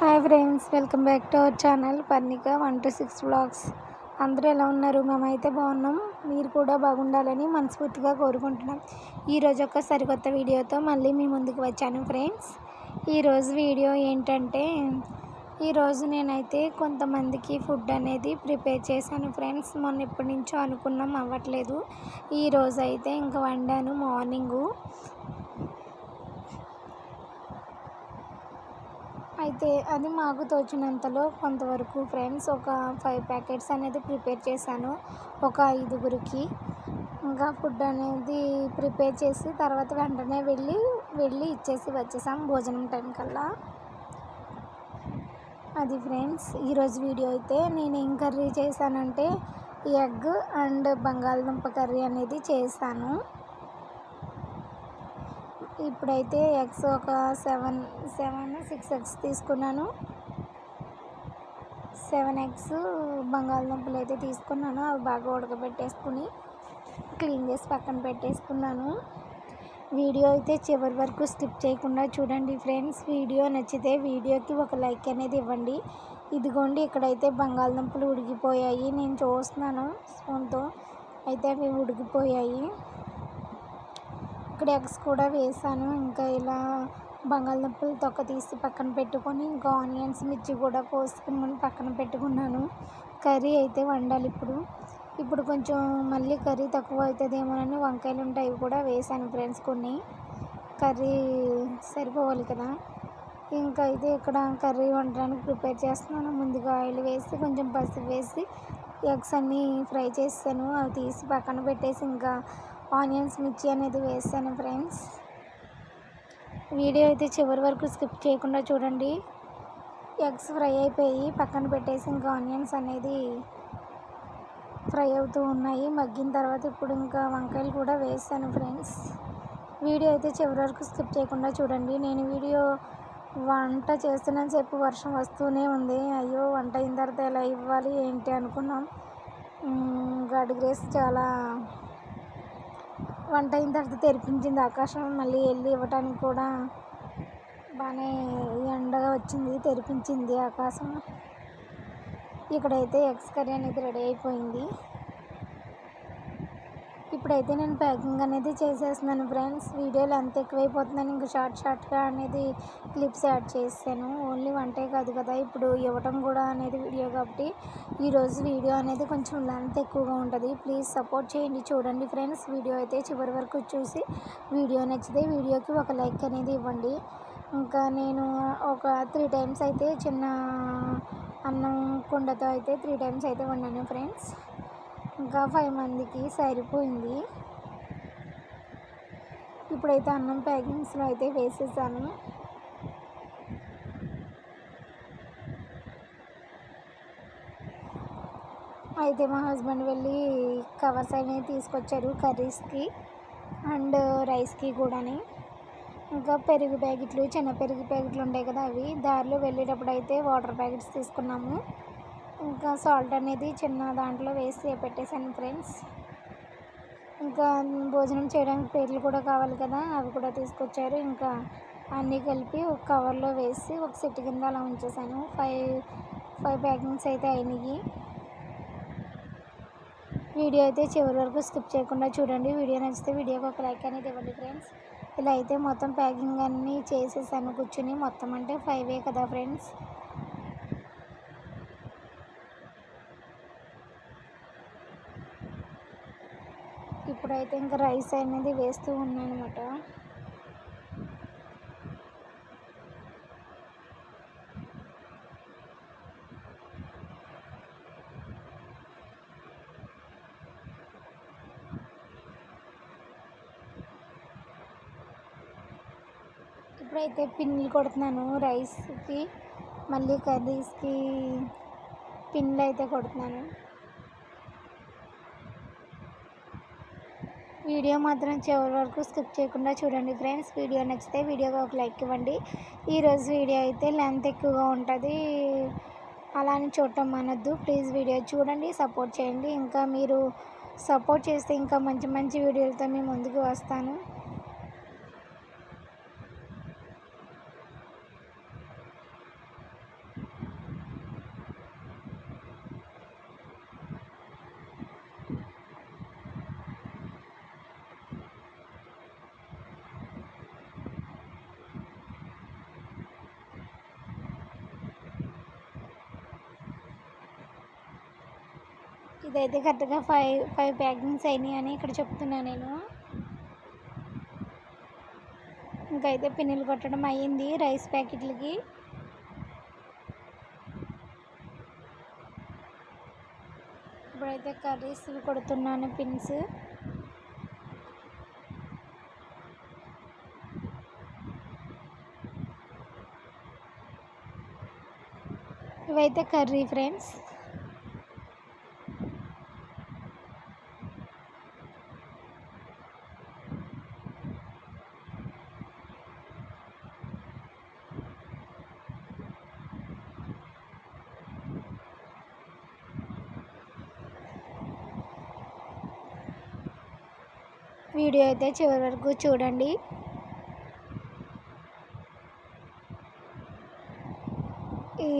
Hi friends welcome back to our channel Parnika one two six blogs. అందరూ ఎలా ఉన్నారు? మేమైతే బాగున్నాం. మీరు కూడా బాగుండాలని మనస్ఫూర్తిగా కోరుకుంటున్నాం. ఈరోజు ఒక సరికొత్త వీడియోతో మళ్ళీ మీ ముందుకు వచ్చాను ఫ్రెండ్స్. ఈరోజు వీడియో ఏంటంటే ఈరోజు నేనైతే కొంతమందికి ఫుడ్ అనేది ప్రిపేర్ చేశాను ఫ్రెండ్స్. మొన్న ఎప్పటి నుంచో అనుకున్నాం అవ్వట్లేదు. ఈరోజు అయితే ఇంకా వండాను మార్నింగు. అయితే అది మాకు తోచినంతలో కొంతవరకు ఫ్రెండ్స్ ఒక ఫైవ్ ప్యాకెట్స్ అనేది ప్రిపేర్ చేశాను ఒక ఐదుగురికి. ఇంకా ఫుడ్ అనేది ప్రిపేర్ చేసి తర్వాత వెంటనే వెళ్ళి వెళ్ళి ఇచ్చేసి వచ్చేసాం భోజనం టైం కల్లా. అది ఫ్రెండ్స్ ఈరోజు వీడియో అయితే నేను ఏం కర్రీ చేశానంటే ఎగ్ అండ్ బంగాళదుంప కర్రీ అనేది చేశాను. ఇప్పుడైతే ఎగ్స్ ఒక సెవెన్ సెవెన్ సిక్స్ ఎగ్స్ తీసుకున్నాను. సెవెన్ ఎగ్స్ బంగాళదుంపలు అయితే తీసుకున్నాను. అవి బాగా ఉడకబెట్టేసుకుని క్లీన్ చేసి పక్కన పెట్టేసుకున్నాను. వీడియో అయితే చివరి వరకు స్కిప్ చేయకుండా చూడండి ఫ్రెండ్స్. వీడియో నచ్చితే వీడియోకి ఒక లైక్ అనేది ఇవ్వండి. ఇదిగోండి ఇక్కడైతే బంగాళదుంపలు ఉడికిపోయాయి. నేను చూస్తున్నాను స్పూన్తో. అయితే అవి ఉడికిపోయాయి. ఇక్కడ ఎగ్స్ కూడా వేసాను. ఇంకా ఇలా బంగాళదుంపలు తొక్క తీసి పక్కన పెట్టుకొని ఇంకా ఆనియన్స్ మిర్చి కూడా కోసుకుని పక్కన పెట్టుకున్నాను. కర్రీ అయితే వండాలి ఇప్పుడు. ఇప్పుడు కొంచెం మళ్ళీ కర్రీ తక్కువ అవుతుందేమోనని వంకాయలు ఉంటాయి అవి కూడా వేసాను ఫ్రెండ్స్ కొన్ని. కర్రీ సరిపోవాలి కదా. ఇంకా అయితే ఇక్కడ కర్రీ వండడానికి ప్రిపేర్ చేస్తున్నాను. ముందుగా ఆయిల్ వేసి కొంచెం పసుపు వేసి ఎగ్స్ అన్నీ ఫ్రై చేస్తాను. అవి తీసి పక్కన పెట్టేసి ఇంకా ఆనియన్స్ మిర్చి అనేది వేసాను ఫ్రెండ్స్. వీడియో అయితే చివరి వరకు స్కిప్ చేయకుండా చూడండి. ఎగ్స్ ఫ్రై అయిపోయి పక్కన పెట్టేసి ఇంకా ఆనియన్స్ అనేది ఫ్రై అవుతూ ఉన్నాయి. మగ్గిన తర్వాత ఇప్పుడు ఇంకా వంకాయలు కూడా వేసాను ఫ్రెండ్స్. వీడియో అయితే చివరి వరకు స్కిప్ చేయకుండా చూడండి. నేను వీడియో వంట చేస్తున్నాను చెప్పి వర్షం వస్తూనే ఉంది. అయ్యో వంట అయిన తర్వాత ఎలా ఇవ్వాలి ఏంటి అనుకున్నాం. గడి గ్రేస్ చాలా వంట అయిన తర్వాత తెరిపించింది ఆకాశం మళ్ళీ వెళ్ళి ఇవ్వటానికి కూడా బాగానే ఎండగా వచ్చింది తెరిపించింది ఆకాశం. ఇక్కడైతే ఎగ్స్ కర్రీ అనేది రెడీ అయిపోయింది. ఇప్పుడైతే నేను ప్యాకింగ్ అనేది చేసేస్తున్నాను ఫ్రెండ్స్. వీడియోలు ఎంత ఎక్కువైపోతుందని ఇంకా షార్ట్ షార్ట్గా అనేది క్లిప్స్ యాడ్ చేశాను ఓన్లీ వంటే కాదు కదా ఇప్పుడు ఇవ్వటం కూడా అనేది వీడియో కాబట్టి ఈరోజు వీడియో అనేది కొంచెం లెంత్ ఎక్కువగా ఉంటుంది. ప్లీజ్ సపోర్ట్ చేయండి. చూడండి ఫ్రెండ్స్ వీడియో అయితే చివరి వరకు చూసి వీడియో నచ్చితే వీడియోకి ఒక లైక్ అనేది ఇవ్వండి. ఇంకా నేను ఒక త్రీ టైమ్స్ అయితే చిన్న అన్నం కుండతో అయితే త్రీ టైమ్స్ అయితే వండాను ఫ్రెండ్స్. ఇంకా ఫైవ్ మందికి సరిపోయింది. ఇప్పుడైతే అన్నం ప్యాకింగ్స్లో అయితే వేసేసాను. అయితే మా హస్బెండ్ వెళ్ళి కవర్స్ అనేవి తీసుకొచ్చారు కర్రీస్కి అండ్ రైస్కి కూడాని. ఇంకా పెరుగు ప్యాకెట్లు చిన్న పెరుగు ప్యాకెట్లు ఉంటాయి కదా అవి. దారిలో వెళ్ళేటప్పుడు అయితే వాటర్ ప్యాకెట్స్ తీసుకున్నాము. ఇంకా సాల్ట్ అనేది చిన్న దాంట్లో వేసి పెట్టేశాను ఫ్రెండ్స్ ఇంకా భోజనం చేయడానికి పేర్లు కూడా కావాలి కదా అవి కూడా తీసుకొచ్చారు. ఇంకా అన్నీ కలిపి ఒక కవర్లో వేసి ఒక సెట్ కింద అలా ఉంచేసాను ఫైవ్ ఫైవ్ ప్యాకింగ్స్ అయితే అయినాయి. వీడియో అయితే చివరి వరకు స్కిప్ చేయకుండా చూడండి. వీడియో నచ్చితే వీడియోకి ఒక లైక్ అనేది ఇవ్వండి ఫ్రెండ్స్ ఇలా అయితే మొత్తం ప్యాకింగ్ అన్నీ చేసేసాను. కూర్చుని మొత్తం అంటే ఫైవే కదా ఫ్రెండ్స్ అయితే ఇంకా రైస్ అనేది వేస్తూ ఉన్నాను అనమాట ఇప్పుడైతే పిన్నులు కొడుతున్నాను రైస్కి మళ్ళీ కర్రీస్కి పిన్నులు అయితే కొడుతున్నాను. వీడియో మాత్రం చివరి వరకు స్కిప్ చేయకుండా చూడండి ఫ్రెండ్స్. వీడియో నచ్చితే వీడియోకి ఒక లైక్ ఇవ్వండి. ఈరోజు వీడియో అయితే లెంత్ ఎక్కువగా ఉంటుంది. అలా అని చూడటం అనొద్దు. ప్లీజ్ వీడియో చూడండి సపోర్ట్ చేయండి. ఇంకా మీరు సపోర్ట్ చేస్తే ఇంకా మంచి మంచి వీడియోలతో మేము ముందుకు వస్తాను. ఇదైతే కరెక్ట్గా ఫైవ్ ఫైవ్ ప్యాకింగ్స్ అయినాయి అని ఇక్కడ చెప్తున్నా నేను. ఇంకైతే పిన్నులు కొట్టడం అయ్యింది రైస్ ప్యాకెట్లకి. ఇప్పుడైతే కర్రీస్ కొడుతున్నాను పిన్స్. ఇవైతే కర్రీ ఫ్రెండ్స్. వీడియో అయితే చివరి వరకు చూడండి.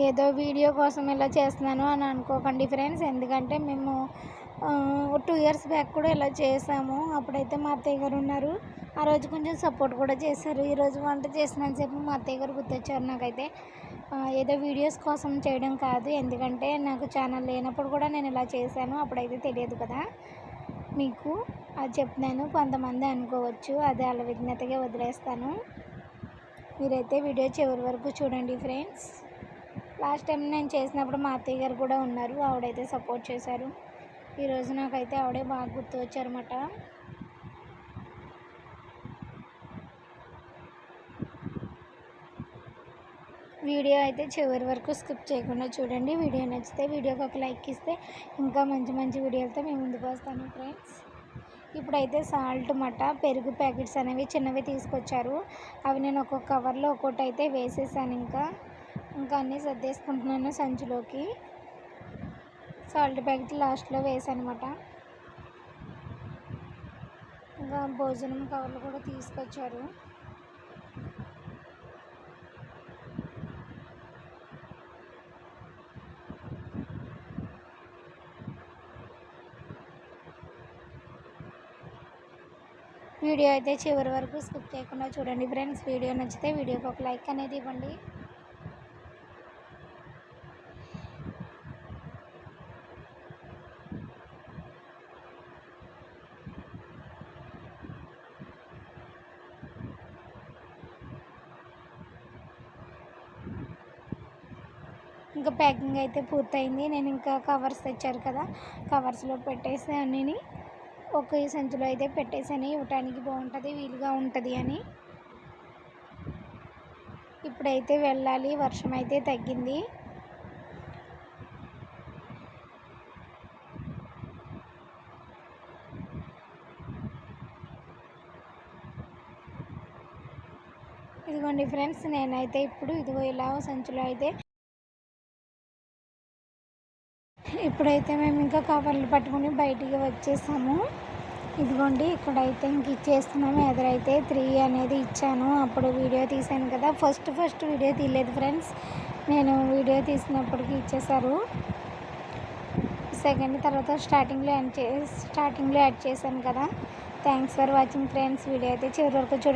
ఏదో వీడియో కోసం ఇలా చేస్తున్నాను అని అనుకోకండి ఫ్రెండ్స్. ఎందుకంటే మేము టూ ఇయర్స్ బ్యాక్ కూడా ఇలా చేసాము. అప్పుడైతే మా అత్తయ్య గారు ఉన్నారు. ఆ రోజు కొంచెం సపోర్ట్ కూడా చేశారు. ఈరోజు వంట చేసినంతసేపు మా అత్తయ్య గారు గుర్తొచ్చారు నాకైతే. ఏదో వీడియోస్ కోసం చేయడం కాదు. ఎందుకంటే నాకు ఛానల్ లేనప్పుడు కూడా నేను ఇలా చేశాను. అప్పుడైతే తెలియదు కదా మీకు. అది చెప్తున్నాను కొంతమంది అనుకోవచ్చు. అది అలా విఘ్నతగా వదిలేస్తాను. మీరైతే వీడియో చివరి వరకు చూడండి ఫ్రెండ్స్. లాస్ట్ టైం నేను చేసినప్పుడు మా అత్తయ్య గారు కూడా ఉన్నారు. ఆవిడైతే సపోర్ట్ చేశారు. ఈరోజు నాకైతే ఆవిడే బాగా గుర్తు వచ్చారన్నమాట. వీడియో అయితే చివరి వరకు స్కిప్ చేయకుండా చూడండి. వీడియో నచ్చితే వీడియోకి ఒక లైక్ ఇస్తే ఇంకా మంచి మంచి వీడియోలతో మేము ముందుకు వస్తాను ఫ్రెండ్స్. ఇప్పుడైతే సాల్ట్ మట పెరుగు ప్యాకెట్స్ అనేవి చిన్నవి తీసుకొచ్చారు. అవి నేను ఒక్కొక్క కవర్లో ఒక్కొక్కటి అయితే వేసేసాను ఇంకా. ఇంకా అన్నీ సర్దేసుకుంటున్నాను సంచిలోకి. సాల్ట్ ప్యాకెట్ లాస్ట్లో వేసాను అనమాట ఇంకా భోజనం కవర్లు కూడా తీసుకొచ్చారు. వీడియో అయితే చివరి వరకు స్కిప్ చేయకుండా చూడండి ఫ్రెండ్స్. వీడియో నచ్చితే వీడియోకి ఒక లైక్ అనేది ఇవ్వండి. ఇంకా ప్యాకింగ్ అయితే పూర్తయింది. నేను ఇంకా కవర్స్ తెచ్చారు కదా కవర్స్లో పెట్టేసి అన్నీ ఒకే సంచిలో అయితే పెట్టేసాను ఇవ్వటానికి బాగుంటుంది వీలుగా ఉంటుంది అని. ఇప్పుడైతే వెళ్ళాలి వర్షం అయితే తగ్గింది. ఇదిగోండి ఫ్రెండ్స్ నేనైతే ఇప్పుడు ఇదిగో ఇలా సంచులో అయితే ఇప్పుడైతే మేము ఇంకా కవర్లు పట్టుకుని బయటికి వచ్చేసాము. ఇదిగోండి ఇక్కడైతే ఇంక ఇచ్చేస్తున్నాము. ఎదురైతే త్రీ అనేది ఇచ్చాను. అప్పుడు వీడియో తీశాను కదా. ఫస్ట్ ఫస్ట్ వీడియో తీయలేదు ఫ్రెండ్స్ నేను వీడియో తీసినప్పటికి ఇచ్చేసారు సెకండ్ తర్వాత స్టార్టింగ్లో యాడ్ చే స్టార్టింగ్లో యాడ్ చేశాను కదా. Thanks for watching friends video అయితే చివరి వరకు చూడండి.